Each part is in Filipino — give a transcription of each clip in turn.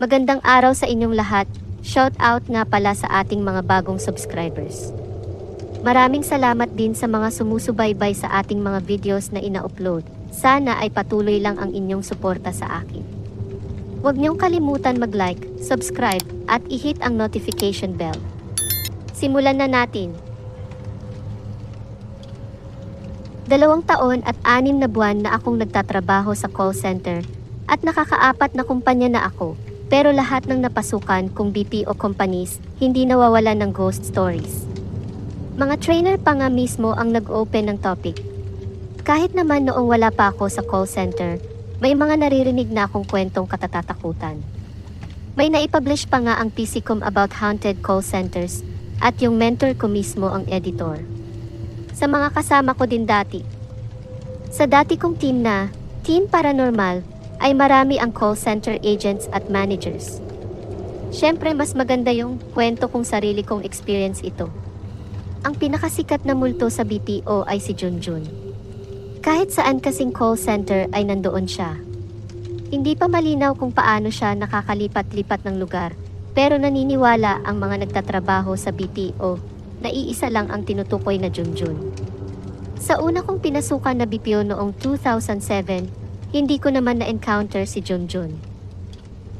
Magandang araw sa inyong lahat. Shout out nga pala sa ating mga bagong subscribers. Maraming salamat din sa mga sumusubaybay sa ating mga videos na ina-upload. Sana ay patuloy lang ang inyong suporta sa akin. Huwag niyong kalimutan mag-like, subscribe, at i-hit ang notification bell. Simulan na natin. Dalawang taon at anim na buwan na akong nagtatrabaho sa call center at nakakaapat na kumpanya na ako. Pero lahat ng napasukan kong BPO companies, hindi nawawala ng ghost stories. Mga trainer pa nga mismo ang nag-open ng topic. Kahit naman noong wala pa ako sa call center, may mga naririnig na akong kwentong katatatakutan. May naipublish pa nga ang PCCOM about haunted call centers at yung mentor ko mismo ang editor. Sa mga kasama ko din dati. Sa dati kong team na, Team Paranormal, ay marami ang call center agents at managers. Siyempre mas maganda yung kwento kong sarili kong experience ito. Ang pinakasikat na multo sa BPO ay si Junjun. Kahit saan kasing call center ay nandoon siya. Hindi pa malinaw kung paano siya nakakalipat-lipat ng lugar, pero naniniwala ang mga nagtatrabaho sa BPO na iisa lang ang tinutukoy na Junjun. Sa una kong pinasukan na BPO noong 2007, hindi ko naman na-encounter si Junjun.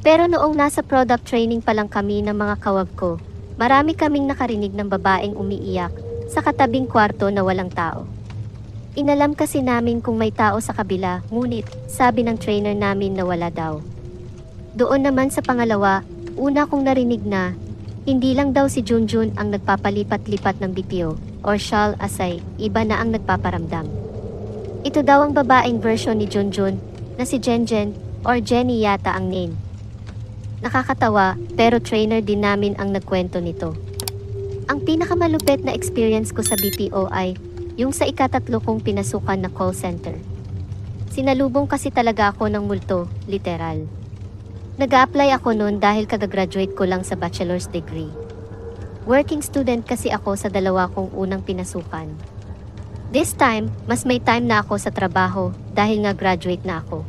Pero noong nasa product training pa lang kami ng mga kawag ko, marami kaming nakarinig ng babaeng umiiyak sa katabing kwarto na walang tao. Inalam kasi namin kung may tao sa kabila, ngunit sabi ng trainer namin na wala daw. Doon naman sa pangalawa, una kong narinig na hindi lang daw si Junjun ang nagpapalipat-lipat ng BPO or Shal Asay, iba na ang nagpaparamdam. Ito daw ang babaeng version ni Junjun na si Jenjen or Jenny yata ang name. Nakakatawa pero trainer din namin ang nagkwento nito. Ang pinakamalupit na experience ko sa BPO ay yung sa ikatatlo kong pinasukan na call center. Sinalubong kasi talaga ako ng multo, literal. Nag-apply ako noon dahil kagagraduate ko lang sa bachelor's degree. Working student kasi ako sa dalawa kong unang pinasukan. This time, mas may time na ako sa trabaho dahil nga graduate na ako.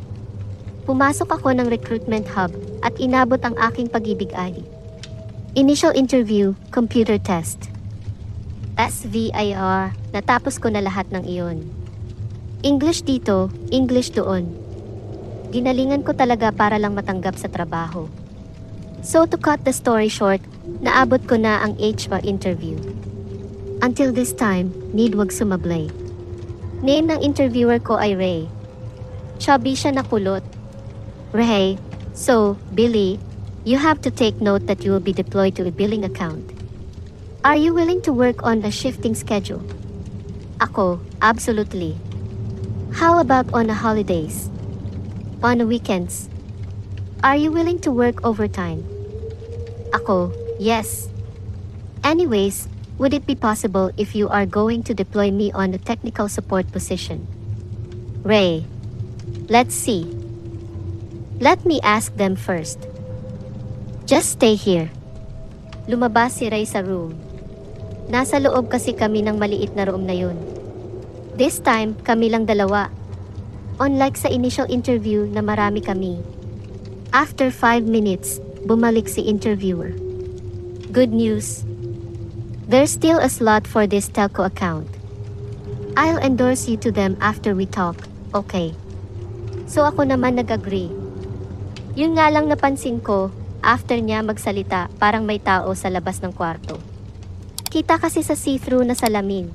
Pumasok ako ng recruitment hub at inabot ang aking pag-ibig ay. Initial interview, computer test. SVIR, natapos ko na lahat ng iyon. English dito, English doon. Ginalingan ko talaga para lang matanggap sa trabaho. So to cut the story short, naabot ko na ang HR interview. Until this time, need wag sumablay. Name ng interviewer ko ay Ray. Chubby siya na kulot. Ray, so, Billy, you have to take note that you will be deployed to a billing account. Are you willing to work on a shifting schedule? Ako, absolutely. How about on the holidays? On the weekends? Are you willing to work overtime? Ako, yes. Anyways, would it be possible if you are going to deploy me on a technical support position? Ray, let's see. Let me ask them first. Just stay here. Lumabas si Ray sa room. Nasa loob kasi kami ng maliit na room na yun. This time, kami lang dalawa. Unlike sa initial interview na marami kami. After 5 minutes, bumalik si interviewer. Good news. There's still a slot for this telco account. I'll endorse you to them after we talk, okay? So ako naman nag-agree. Yun nga lang napansin ko, after niya magsalita, parang may tao sa labas ng kwarto. Kita kasi sa see-through na salamin.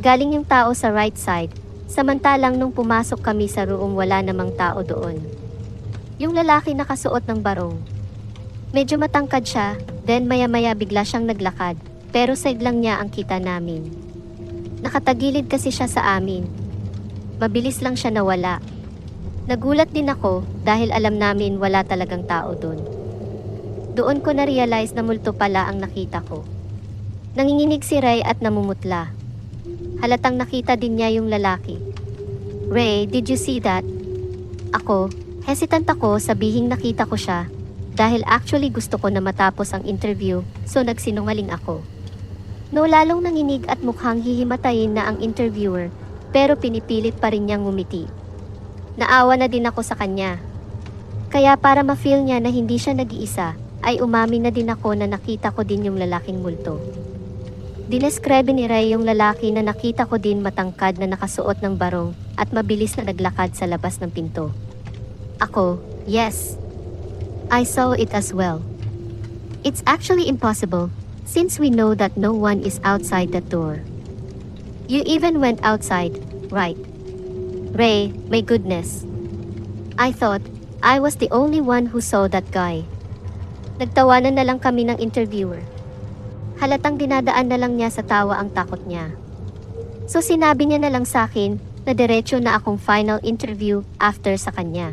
Galing yung tao sa right side, samantalang nung pumasok kami sa room wala namang tao doon. Yung lalaki nakasuot ng barong. Medyo matangkad siya, then maya-maya bigla siyang naglakad, pero side lang niya ang kita namin. Nakatagilid kasi siya sa amin. Mabilis lang siya nawala. Nagulat din ako dahil alam namin wala talagang tao doon. Doon ko na-realize na multo pala ang nakita ko. Nanginginig si Ray at namumutla. Halatang nakita din niya yung lalaki. Ray, did you see that? Ako, hesitant ako sabihing nakita ko siya dahil actually gusto ko na matapos ang interview so nagsinungaling ako. No lalong nanginig at mukhang hihimatayin na ang interviewer pero pinipilit pa rin niyang ngumiti. Naawa na din ako sa kanya. Kaya para ma-feel niya na hindi siya nag-iisa, ay umamin na din ako na nakita ko din yung lalaking multo. Dinescribe ni Ray yung lalaki na nakita ko din matangkad na nakasuot ng barong at mabilis na naglakad sa labas ng pinto. Ako, yes. I saw it as well. It's actually impossible, since we know that no one is outside that door. You even went outside, right? Ray, my goodness. I thought I was the only one who saw that guy. Nagtawanan na lang kami ng interviewer. Halatang dinadaan na lang niya sa tawa ang takot niya. So sinabi niya na lang sa akin na diretso na akong final interview after sa kanya.